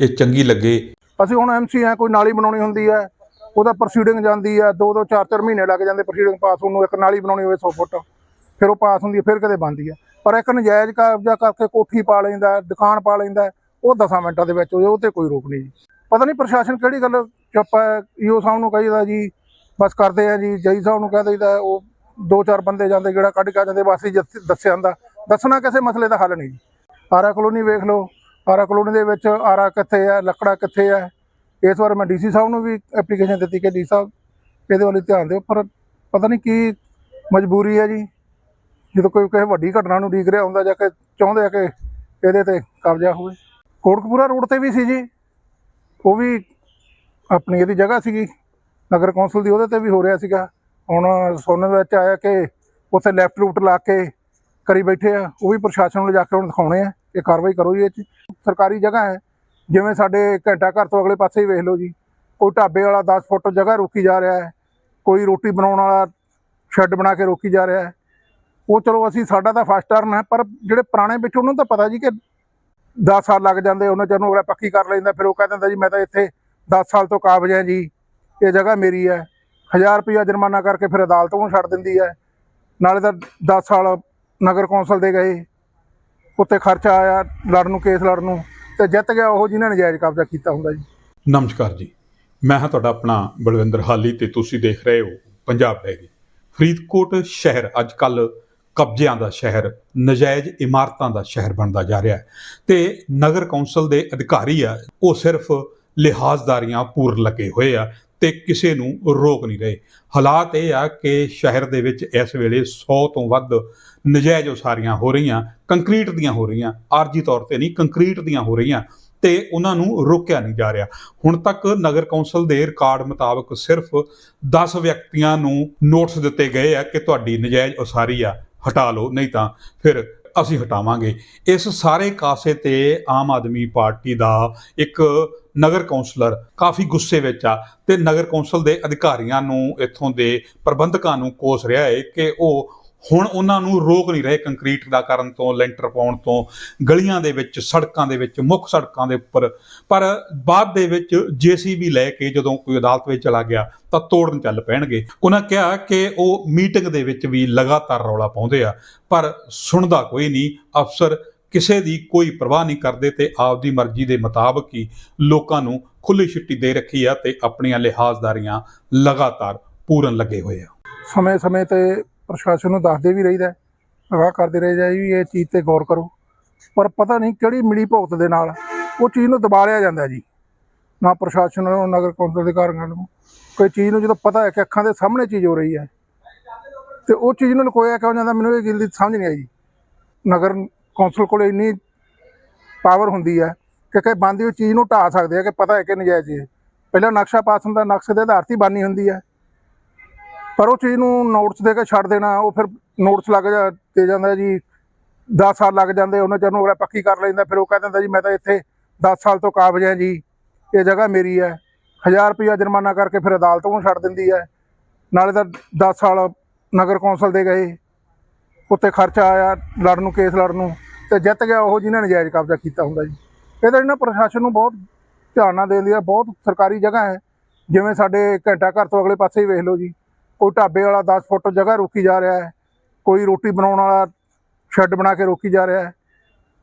ਇਹ ਚੰਗੀ ਲੱਗੇ। ਅਸੀਂ ਹੁਣ ਐਮਸੀ ਆ, ਕੋਈ ਨਾਲੀ ਬਣਾਉਣੀ ਹੁੰਦੀ ਹੈ ਉਹਦਾ ਪ੍ਰੋਸੀਡਿੰਗ ਜਾਂਦੀ ਹੈ ਦੋ ਦੋ ਚਾਰ ਚਾਰ ਮਹੀਨੇ ਲੱਗ ਜਾਂਦੇ ਪ੍ਰੋਸੀਡਿੰਗ ਪਾਸ ਹੋਣ ਨੂੰ, ਇੱਕ ਨਾਲੀ ਬਣਾਉਣੀ ਹੋਵੇ 100 ਫੁੱਟ, ਫਿਰ ਉਹ ਪਾਸ ਹੁੰਦੀ ਹੈ ਫਿਰ ਕਦੇ ਬਣਦੀ ਹੈ ਪਰ ਇੱਕ ਨਜਾਇਜ਼ ਕਬਜ਼ਾ ਕਰਕੇ ਕੋਠੀ ਪਾ ਲੈਂਦਾ, ਦੁਕਾਨ ਪਾ ਲੈਂਦਾ, ਉਹ 10 ਮਿੰਟਾਂ ਦੇ ਵਿੱਚ ਹੋ ਉਹ ਤੇ ਕੋਈ ਰੋਕ ਨਹੀਂ ਜੀ। ਪਤਾ ਨਹੀਂ ਪ੍ਰਸ਼ਾਸਨ ਕਿਹੜੀ ਗੱਲ ਚੁੱਪ ਹੈ, ਈਓ ਸਾਹਿਬ ਨੂੰ ਕਹੀਦਾ ਜੀ, ਬਸ ਕਰਦੇ ਆ ਜੀ, ਜਈ ਸਾਹਿਬ ਨੂੰ ਕਹਿ ਦਈਦਾ, ਉਹ ਦੋ ਚਾਰ ਬੰਦੇ ਜਾਂਦੇ ਜਿਹੜਾ ਕੱਢ ਕੇ ਆ ਜਾਂਦੇ, ਬਸ ਹੀ ਜੱਸ- ਦੱਸਿਆ ਜਾਂਦਾ ਦੱਸਣਾ ਕਿਸੇ ਮਸਲੇ ਦਾ ਹੱਲ ਨਹੀਂ ਜੀ। ਆਰਾ ਕਲੋਨੀ ਵੇਖ ਲਓ ਆਰਾ ਕਲੋਨੀ ਦੇ ਵਿੱਚ ਆਰਾ ਕਿੱਥੇ ਹੈ ਲੱਕੜਾ ਕਿੱਥੇ ਹੈ ਇਸ ਵਾਰ ਮੈਂ ਡੀਸੀ ਸਾਹਿਬ ਨੂੰ ਵੀ ਐਪਲੀਕੇਸ਼ਨ ਦਿੱਤੀ ਕਿ ਡੀ ਸਾਹਿਬ, ਇਹਦੇ ਵੱਲ ਧਿਆਨ ਦਿਓ, ਪਰ ਪਤਾ ਨਹੀਂ ਕੀ ਮਜਬੂਰੀ ਹੈ ਜੀ। ਜਦੋਂ ਕੋਈ ਕਿਸੇ ਵੱਡੀ ਘਟਨਾ ਨੂੰ ਉਡੀਕ ਰਿਹਾ ਹੁੰਦਾ ਜਾਂ ਕਿ ਚਾਹੁੰਦੇ ਆ ਕਿ ਇਹਦੇ ਤੇ ਕਬਜ਼ਾ ਹੋਵੇ। ਕੋਟਕਪੂਰਾ ਰੋਡ ਤੇ ਵੀ ਸੀ ਜੀ। ਉਹ ਵੀ ਆਪਣੀ ਇਹਦੀ ਜਗ੍ਹਾ ਸੀਗੀ। ਨਗਰ ਕੌਂਸਲ ਦੀ ਉਹਦੇ ਤੇ ਵੀ ਹੋ ਰਿਹਾ ਸੀਗਾ। ਹੁਣ ਸੁਣਨ ਵਿੱਚ ਆਇਆ ਕਿ ਉੱਥੇ ਲੈਫਟ ਰੂਟ ਲਾ ਕੇ ਕਰੀ ਬੈਠੇ ਆ। ਉਹ ਵੀ ਪ੍ਰਸ਼ਾਸਨ ਨੂੰ ਜਾ ਕੇ ਹੁਣ ਦਿਖਾਉਣੇ ਆ। ਇਹ ਕਾਰਵਾਈ ਕਰੋ ਜੀ ਇਹ 'ਚ। ਸਰਕਾਰੀ ਜਗ੍ਹਾ ਹੈ। ਜਿਵੇਂ ਸਾਡੇ ਘੰਟਾ ਘਰ ਤੋਂ ਅਗਲੇ ਪਾਸੇ ਹੀ ਵੇਖ ਲਓ ਜੀ। ਕੋਈ ਢਾਬੇ ਵਾਲਾ 10 ਫੁੱਟ ਜਗ੍ਹਾ ਰੋਕੀ ਜਾ ਰਿਹਾ ਹੈ। ਕੋਈ ਰੋਟੀ ਬਣਾਉਣ ਵਾਲਾ ਸ਼ੈੱਡ ਬਣਾ ਕੇ ਰੋਕੀ ਜਾ ਰਿਹਾ ਹੈ। ਉਹ ਚਲੋ ਅਸੀਂ ਸਾਡਾ ਤਾਂ ਫਸਟ ਟਰਨ ਹੈ, ਪਰ ਜਿਹੜੇ ਪੁਰਾਣੇ ਵਿੱਚ ਉਹਨਾਂ ਨੂੰ ਤਾਂ ਪਤਾ ਜੀ ਕਿ 10 ਸਾਲ ਲੱਗ ਜਾਂਦੇ, ਉਹਨਾਂ ਚਿਰ ਨੂੰ ਅਗਲਾ ਪੱਕੀ ਕਰ ਲੈਂਦਾ, ਫਿਰ ਉਹ ਕਹਿ ਦਿੰਦਾ ਜੀ, ਮੈਂ ਤਾਂ ਇੱਥੇ 10 ਸਾਲ ਤੋਂ ਕਾਬਜ ਹਾਂ ਜੀ। ਇਹ ਜਗ੍ਹਾ ਮੇਰੀ ਹੈ। 1000 ਰੁਪਇਆ ਜੁਰਮਾਨਾ ਕਰਕੇ ਫਿਰ ਅਦਾਲਤ ਨੂੰ ਛੱਡ ਦਿੰਦੀ ਹੈ। ਨਾਲੇ ਤਾਂ 10 ਸਾਲ ਨਗਰ ਕੌਂਸਲ ਦੇ ਗਏ। ਉੱਤੇ ਖਰਚਾ ਆਇਆ ਲੜਨ ਨੂੰ, ਕੇਸ ਲੜਨ ਨੂੰ, ਤੇ ਜਿੱਤ ਗਿਆ ਉਹ ਜਿਨ੍ਹਾਂ ਨੇ ਜਾਇਜ਼ ਕਬਜ਼ਾ ਕੀਤਾ ਹੁੰਦਾ ਜੀ। ਨਮਸਕਾਰ ਜੀ। ਮੈਂ ਹਾਂ ਤੁਹਾਡਾ ਆਪਣਾ ਬਲਵਿੰਦਰ ਹਾਲੀ ਤੇ ਤੁਸੀਂ ਦੇਖ ਰਹੇ ਹੋ ਪੰਜਾਬ ਡੈਰੀ। ਫਰੀਦਕੋਟ ਸ਼ਹਿਰ, ਅੱਜ ਕੱਲ ਕਬਜ਼ਿਆਂ ਦਾ ਸ਼ਹਿਰ, ਨਜਾਇਜ਼ ਇਮਾਰਤਾਂ ਦਾ ਸ਼ਹਿਰ ਬਣਦਾ ਜਾ ਰਿਹਾ ਹੈ। ਤੇ ਨਗਰ ਕੌਂਸਲ ਦੇ ਅਧਿਕਾਰੀ ਆ, ਉਹ ਸਿਰਫ ਲਿਹਾਜ਼ਦਾਰੀਆਂ ਪੂਰ ਲੱਗੇ ਹੋਏ ਆ। ਤੇ ਕਿਸੇ ਨੂੰ ਰੋਕ ਨਹੀਂ ਰਹੇ। ਹਾਲਾਤ ਇਹ ਆ ਕਿ ਸ਼ਹਿਰ ਦੇ ਵਿੱਚ ਇਸ ਵੇਲੇ 100 ਤੋਂ ਵੱਧ ਨਜਾਇਜ਼ ਉਸਾਰੀਆਂ ਹੋ ਰਹੀਆਂ, ਕੰਕਰੀਟ ਦੀਆਂ ਹੋ ਰਹੀਆਂ, ਆਰਜੀ ਤੌਰ ਤੇ ਨਹੀਂ, ਕੰਕਰੀਟ ਦੀਆਂ ਹੋ ਰਹੀਆਂ ਤੇ ਉਹਨਾਂ ਨੂੰ ਰੋਕਿਆ ਨਹੀਂ ਜਾ ਰਿਹਾ। ਹੁਣ ਤੱਕ ਨਗਰ ਕੌਂਸਲ ਦੇ ਰਿਕਾਰਡ ਮੁਤਾਬਕ ਸਿਰਫ 10 ਵਿਅਕਤੀਆਂ ਨੂੰ ਨੋਟਿਸ ਦਿੱਤੇ ਗਏ ਆ ਕਿ ਤੁਹਾਡੀ ਨਜਾਇਜ਼ ਉਸਾਰੀ ਆ, ਹਟਾ ਲਓ, ਨਹੀਂ ਤਾਂ ਫਿਰ ਅਸੀਂ ਹਟਾਵਾਂਗੇ। ਇਸ ਸਾਰੇ ਕਾਸੇ ਤੇ ਆਮ ਆਦਮੀ ਪਾਰਟੀ ਦਾ ਇੱਕ ਨਗਰ ਕੌਂਸਲਰ ਕਾਫੀ ਗੁੱਸੇ ਵਿੱਚ ਆ ਤੇ ਨਗਰ ਕੌਂਸਲ ਦੇ ਅਧਿਕਾਰੀਆਂ ਨੂੰ ਇੱਥੋਂ ਦੇ ਪ੍ਰਬੰਧਕਾਂ ਨੂੰ ਕੋਸ ਰਿਹਾ ਹੈ ਕਿ ਉਹ ਹੁਣ ਉਹਨਾਂ ਨੂੰ ਰੋਕ ਨਹੀਂ ਰਹੇ ਕੰਕਰੀਟ ਦਾ ਕਰਨ ਤੋਂ, ਲੈਂਟਰ ਪਾਉਣ ਤੋਂ, ਗਲੀਆਂ ਦੇ ਵਿੱਚ, ਸੜਕਾਂ ਦੇ ਵਿੱਚ, ਮੁੱਖ ਸੜਕਾਂ ਦੇ ਉੱਪਰ। ਪਰ ਬਾਅਦ ਦੇ ਵਿੱਚ ਜੀਸੀਬੀ ਲੈ ਕੇ ਜਦੋਂ ਕੋਈ ਅਦਾਲਤ ਵਿੱਚ ਚਲਾ ਗਿਆ ਤਾਂ ਤੋੜਨ ਚੱਲ ਪੈਣਗੇ। ਉਹਨਾਂ ਕਿਹਾ ਕਿ ਉਹ ਮੀਟਿੰਗ ਦੇ ਵਿੱਚ ਵੀ ਲਗਾਤਾਰ ਰੌਲਾ ਪਾਉਂਦੇ ਆ, ਪਰ ਸੁਣਦਾ ਕੋਈ ਨਹੀਂ। ਅਫਸਰ ਕਿਸੇ ਦੀ ਕੋਈ ਪਰਵਾਹ ਨਹੀਂ ਕਰਦੇ ਤੇ ਆਪਦੀ ਮਰਜ਼ੀ ਦੇ ਮੁਤਾਬਕ ਹੀ ਲੋਕਾਂ ਨੂੰ ਖੁੱਲੀ ਛੁੱਟੀ ਦੇ ਰੱਖੀ ਆ ਤੇ ਆਪਣੀਆਂ ਲਿਹਾਜ਼ਦਾਰੀਆਂ ਲਗਾਤਾਰ ਪੂਰਨ ਲੱਗੇ ਹੋਏ ਆ। ਸਮੇਂ ਸਮੇਂ ਤੇ ਪ੍ਰਸ਼ਾਸਨ ਨੂੰ ਦੱਸਦੇ ਵੀ ਰਹੀਦਾ ਅਗਾਹ ਕਰਦੇ ਰਹੇ ਜਾਈ ਵੀ ਇਹ ਚੀਜ਼ ਤੇ ਗੌਰ ਕਰੋ। ਪਰ ਪਤਾ ਨਹੀਂ ਕਿਹੜੀ ਮਿਲੀ ਭੁਗਤ ਦੇ ਨਾਲ ਉਹ ਚੀਜ਼ ਨੂੰ ਦਬਾਲਿਆ ਜਾਂਦਾ ਜੀ। ਨਾ ਪ੍ਰਸ਼ਾਸਨ ਨੂੰ ਨਗਰ ਕੌਂਸਲ ਦੇ ਕਾਰਨਾਂ ਨੂੰ। ਕੋਈ ਚੀਜ਼ ਨੂੰ ਜਦੋਂ ਪਤਾ ਹੈ ਕਿ ਅੱਖਾਂ ਦੇ ਸਾਹਮਣੇ ਚੀਜ਼ ਹੋ ਰਹੀ ਹੈ ਤੇ ਉਹ ਚੀਜ਼ ਨੂੰ ਲੁਕੋਇਆ ਕਿਉਂ ਜਾਂਦਾ ਮੈਨੂੰ ਇਹ ਗੱਲ ਦੀ ਸਮਝ ਨਹੀਂ ਆਈ ਜੀ। ਨਗਰ ਕੌਂਸਲ ਕੋਲ ਇੰਨੀ ਪਾਵਰ ਹੁੰਦੀ ਹੈ ਕਿ ਕਿ ਬੰਦੀ ਉਹ ਚੀਜ਼ ਨੂੰ ਢਾ ਸਕਦੇ ਆ ਕਿ ਪਤਾ ਹੈ ਕਿ ਨਜਾਇਜ਼ ਹੈ ਪਹਿਲਾਂ ਨਕਸ਼ਾ ਪਾਸ ਹੁੰਦਾ, ਨਕਸ਼ੇ ਦੇ ਆਧਾਰ ਤੇ ਬਾਨੀ ਹੁੰਦੀ ਹੈ। ਪਰ ਉਹ ਚੀਜ਼ ਨੂੰ ਨੋਟਸ ਦੇ ਕੇ ਛੱਡ ਦੇਣਾ, ਉਹ ਫਿਰ ਨੋਟਸ ਲੱਗ ਜਾ, ਤੇ ਜਾਂਦਾ ਜੀ 10 ਸਾਲ ਲੱਗ ਜਾਂਦੇ, ਉਹਨਾਂ ਚਿਰ ਨੂੰ ਅਗਲਾ ਪੱਕੀ ਕਰ ਲੈਂਦਾ, ਫਿਰ ਉਹ ਕਹਿ ਦਿੰਦਾ ਜੀ, ਮੈਂ ਤਾਂ ਇੱਥੇ 10 ਸਾਲ ਤੋਂ ਕਾਬਜ ਹਾਂ ਜੀ, ਇਹ ਜਗ੍ਹਾ ਮੇਰੀ ਹੈ। 1000 ਰੁਪਇਆ ਜੁਰਮਾਨਾ ਕਰਕੇ ਫਿਰ ਅਦਾਲਤ ਨੂੰ ਛੱਡ ਦਿੰਦੀ ਹੈ। ਨਾਲੇ ਤਾਂ 10 ਸਾਲ ਨਗਰ ਕੌਂਸਲ ਦੇ ਗਏ ਉੱਤੇ ਖਰਚਾ ਆਇਆ ਲੜਨ ਨੂੰ, ਕੇਸ ਲੜਨ ਨੂੰ, ਤੇ ਜਿੱਤ ਗਿਆ ਉਹ ਜਿਹਨਾਂ ਨੇ ਜਾਇਜ਼ ਕਬਜ਼ਾ ਕੀਤਾ ਹੁੰਦਾ ਜੀ। ਇਹਦਾ ਇਹਨਾਂ ਪ੍ਰਸ਼ਾਸਨ ਨੂੰ ਬਹੁਤ ਧਿਆਨ ਨਾਲ ਦੇਣ ਦੀ ਬਹੁਤ ਸਰਕਾਰੀ ਜਗ੍ਹਾ ਹੈ, ਜਿਵੇਂ ਸਾਡੇ ਘੰਟਾ ਘਰ ਤੋਂ ਅਗਲੇ ਪਾਸੇ ਹੀ ਵੇਖ ਲਓ ਜੀ। ਕੋਈ ਢਾਬੇ ਵਾਲਾ 10 ਫੁੱਟ ਜਗ੍ਹਾ ਰੋਕੀ ਜਾ ਰਿਹਾ ਹੈ, ਕੋਈ ਰੋਟੀ ਬਣਾਉਣ ਵਾਲਾ ਸ਼ੈੱਡ ਬਣਾ ਕੇ ਰੋਕੀ ਜਾ ਰਿਹਾ ਹੈ।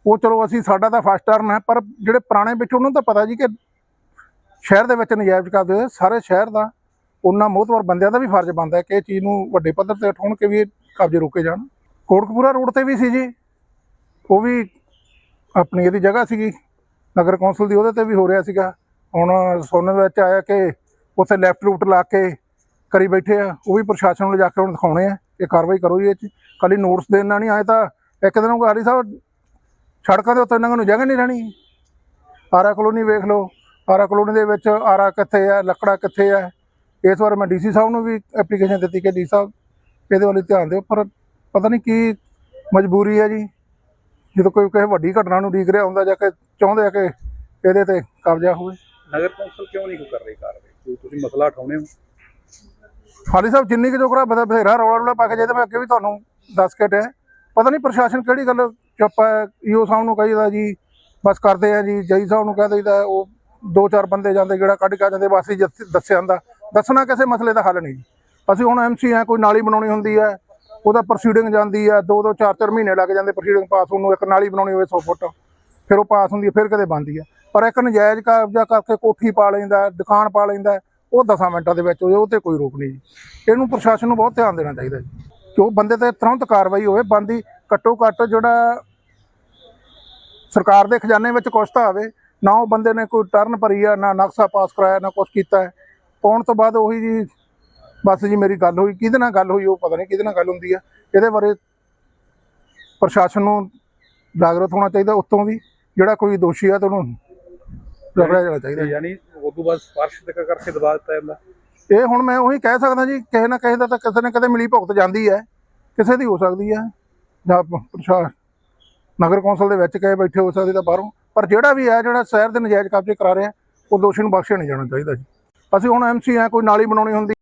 ਉਹ ਚਲੋ ਅਸੀਂ, ਸਾਡਾ ਤਾਂ ਫਸਟ ਟਰਨ ਹੈ, ਪਰ ਜਿਹੜੇ ਪੁਰਾਣੇ ਵਿੱਚ ਉਹਨਾਂ ਨੂੰ ਤਾਂ ਪਤਾ ਜੀ ਕਿ ਸ਼ਹਿਰ ਦੇ ਵਿੱਚ ਨਜਾਇਜ਼ ਕਰਦੇ ਹੋਏ ਸਾਰੇ ਸ਼ਹਿਰ ਦਾ ਉਹਨਾਂ ਮੋਹਤਵਰ ਬੰਦਿਆਂ ਦਾ ਵੀ ਫਰਜ਼ ਬਣਦਾ ਹੈ ਕਿ ਇਹ ਚੀਜ਼ ਨੂੰ ਵੱਡੇ ਪੱਧਰ ਤੇ ਉਠਾਉਣ ਕੇ ਵੀ ਇਹ ਕਬਜ਼ੇ ਰੋਕੇ ਜਾਣ। ਕੋਟਕਪੂਰਾ ਰੋਡ ਤੇ ਵੀ ਸੀ ਜੀ। ਉਹ ਵੀ ਆਪਣੀ ਇਹਦੀ ਜਗ੍ਹਾ ਸੀਗੀ। ਨਗਰ ਕੌਂਸਲ ਦੀ ਉਹਦੇ ਤੇ ਵੀ ਹੋ ਰਿਹਾ ਸੀਗਾ। ਹੁਣ ਸੁਣਨ ਵਿੱਚ ਆਇਆ ਕਿ ਉੱਥੇ ਲੈਫਟ ਰੂਟ ਲਾ ਕੇ ਕਰੀ ਬੈਠੇ ਆ, ਉਹ ਵੀ ਪ੍ਰਸ਼ਾਸਨ ਨੂੰ ਜਾ ਕੇ ਹੁਣ ਦਿਖਾਉਣੇ ਆ, ਇਹ ਕਾਰਵਾਈ ਕਰੋ ਜੀ ਇਹ 'ਚ। ਕੱਲੀ ਨੋਟਿਸ ਦੇਣ ਨਾਲ ਨਹੀਂ ਆਏ ਤਾਂ ਇੱਕ ਦਿਨ ਉਹ ਹਾਲੀ ਸਾਹਿਬ, ਸੜਕਾਂ ਦੇ ਉੱਤੇ ਇਹਨਾਂ ਨੂੰ ਜਗ੍ਹਾ ਨਹੀਂ ਰਹਿਣੀ। ਆਰਾ ਕਲੋਨੀ ਵੇਖ ਲਓ, ਆਰਾ ਕਲੋਨੀ ਦੇ ਵਿੱਚ ਆਰਾ ਕਿੱਥੇ ਹੈ ਲੱਕੜਾ ਕਿੱਥੇ ਹੈ ਇਸ ਵਾਰ ਮੈਂ ਡੀਸੀ ਸਾਹਿਬ ਨੂੰ ਵੀ ਐਪਲੀਕੇਸ਼ਨ ਦਿੱਤੀ ਕਿ ਡੀ ਸਾਹਿਬ, ਇਹਦੇ ਵੱਲ ਧਿਆਨ ਦਿਓ, ਪਰ ਪਤਾ ਨਹੀਂ ਕੀ ਮਜਬੂਰੀ ਹੈ ਜੀ। ਜਦੋਂ ਕੋਈ ਕਿਸੇ ਵੱਡੀ ਘਟਨਾ ਨੂੰ ਉਡੀਕ ਰਿਹਾ ਹੁੰਦਾ ਜਾਂ ਕਿ ਚਾਹੁੰਦੇ ਆ ਕਿ ਇਹਦੇ ਤੇ ਕਬਜ਼ਾ ਹੋਵੇ। ਨਗਰ ਕੌਂਸਲ ਕਿਉਂ ਨਹੀਂ ਕਰ ਰਹੀ ਕਾਰਵਾਈ? ਤੁਸੀਂ ਮਸਲਾ ਉਠਾਉਣੇ ਹੋ? ਹਾਲੀ ਸਾਹਿਬ ਜਿੰਨੀ ਕੁ ਜੋਗਰਾ ਬਤਾ ਬਥੇਰਾ ਰੌਲਾ ਰੌਲਾ ਪਾ ਕੇ ਜਾਈਦਾ ਮੈਂ ਅੱਗੇ ਵੀ ਤੁਹਾਨੂੰ ਦੱਸ ਕੇ ਟਿਆ। ਪਤਾ ਨਹੀਂ ਪ੍ਰਸ਼ਾਸਨ ਕਿਹੜੀ ਗੱਲ ਚੁੱਪ ਹੈ ਈਓ ਸਾਹਿਬ ਨੂੰ ਕਹੀਦਾ ਜੀ, ਬਸ ਕਰਦੇ ਆ ਜੀ ਜਈ ਸਾਹਿਬ ਨੂੰ ਕਹਿ ਦਈਦਾ, ਉਹ ਦੋ ਚਾਰ ਬੰਦੇ ਜਾਂਦੇ ਜਿਹੜਾ ਕੱਢ ਕੇ ਆ ਜਾਂਦੇ, ਬਸ ਹੀ ਜੱਸ- ਦੱਸਿਆ ਜਾਂਦਾ। ਦੱਸਣਾ ਕਿਸੇ ਮਸਲੇ ਦਾ ਹੱਲ ਨਹੀਂ ਜੀ। ਅਸੀਂ ਹੁਣ ਐਮਸੀ ਆ ਕੋਈ ਨਾਲੀ ਬਣਾਉਣੀ ਹੁੰਦੀ ਹੈ ਉਹਦਾ ਪ੍ਰੋਸੀਡਿੰਗ ਜਾਂਦੀ ਹੈ ਦੋ ਦੋ, ਚਾਰ ਚਾਰ ਮਹੀਨੇ ਲੱਗ ਜਾਂਦੇ ਪ੍ਰੋਸੀਡਿੰਗ ਪਾਸ ਹੋਣ ਨੂੰ, ਇੱਕ ਨਾਲੀ ਬਣਾਉਣੀ ਹੋਵੇ 100 ਫੁੱਟ, ਫਿਰ ਉਹ ਪਾਸ ਹੁੰਦੀ ਹੈ ਫਿਰ ਕਦੇ ਬਣਦੀ ਹੈ ਪਰ ਇੱਕ ਨਜਾਇਜ਼ ਕਬਜ਼ਾ ਕਰਕੇ ਕੋਠੀ ਪਾ ਲੈਂਦਾ, ਦੁਕਾਨ ਪਾ ਲੈਂਦਾ ਉਹ 10 ਮਿੰਟਾਂ ਦੇ ਵਿੱਚ ਹੋ ਉਹ ਤੇ ਕੋਈ ਰੋਕ ਨਹੀਂ ਜੀ। ਇਹਨੂੰ ਪ੍ਰਸ਼ਾਸਨ ਨੂੰ ਬਹੁਤ ਧਿਆਨ ਦੇਣਾ ਚਾਹੀਦਾ ਜੀ। ਕਿ ਉਹ ਬੰਦੇ ਤੇ ਤੁਰੰਤ ਕਾਰਵਾਈ ਹੋਵੇ, ਬੰਦੀ ਘੱਟੋ ਘੱਟ ਜਿਹੜਾ ਸਰਕਾਰ ਦੇ ਖਜ਼ਾਨੇ ਵਿੱਚ ਕੁਛ ਤਾਂ ਆਵੇ, ਨਾ ਉਹ ਬੰਦੇ ਨੇ ਕੋਈ ਟਰਨ ਭਰੀ ਆ, ਨਾ ਨਕਸ਼ਾ ਪਾਸ ਕਰਾਇਆ, ਨਾ ਕੁਛ ਕੀਤਾ। ਹੈ ਪਾਉਣ ਤੋਂ ਬਾਅਦ ਉਹੀ ਜੀ, ਬਸ ਜੀ ਮੇਰੀ ਗੱਲ ਹੋਈ, ਕਿਹਦੇ ਨਾਲ ਗੱਲ ਹੋਈ ਉਹ ਪਤਾ ਨਹੀਂ ਕਿਹਦੇ ਨਾਲ ਗੱਲ ਹੁੰਦੀ ਆ। ਇਹਦੇ ਬਾਰੇ ਪ੍ਰਸ਼ਾਸਨ ਨੂੰ ਜਾਗਰੂਕ ਹੋਣਾ ਚਾਹੀਦਾ, ਉੱਤੋਂ ਵੀ ਜਿਹੜਾ ਕੋਈ ਦੋਸ਼ੀ ਆ ਤਾਂ ਉਹਨੂੰ ਪਕੜਿਆ ਜਾਣਾ ਚਾਹੀਦਾ। ਯਾਨੀ ਉਸ ਤੋਂ ਬਾਅਦ ਸਪਰਸ਼ ਤੱਕ ਕਰਕੇ ਦਬਾ ਦਿੱਤਾ ਜਾਂਦਾ। ਇਹ ਹੁਣ ਮੈਂ ਉਹੀ ਕਹਿ ਸਕਦਾ ਜੀ, ਕਿਸੇ ਨਾ ਕਿਸੇ ਦਾ ਤਾਂ ਕਿਸੇ ਨਾ ਕਦੇ ਮਿਲੀ ਭੁਗਤ ਜਾਂਦੀ ਹੈ। ਕਿਸੇ ਦੀ ਹੋ ਸਕਦੀ ਹੈ। ਜਾਂ ਪ- ਪ੍ਰਸ਼ਾ ਨਗਰ ਕੌਂਸਲ ਦੇ ਵਿੱਚ ਕਹੇ ਬੈਠੇ ਹੋ ਸਕਦੇ ਤਾਂ ਬਾਹਰੋਂ। ਪਰ ਜਿਹੜਾ ਵੀ ਹੈ, ਜਿਹੜਾ ਸ਼ਹਿਰ ਦੇ ਨਜਾਇਜ਼ ਕਬਜ਼ੇ ਕਰਾ ਰਿਹਾ, ਉਹ ਦੋਸ਼ੀ ਨੂੰ ਬਖਸ਼ਿਆ ਨਹੀਂ ਜਾਣਾ ਚਾਹੀਦਾ ਜੀ। ਅਸੀਂ ਹੁਣ ਐਮਸੀ ਆ ਕੋਈ ਨਾਲੀ ਬਣਾਉਣੀ ਹੁੰਦੀ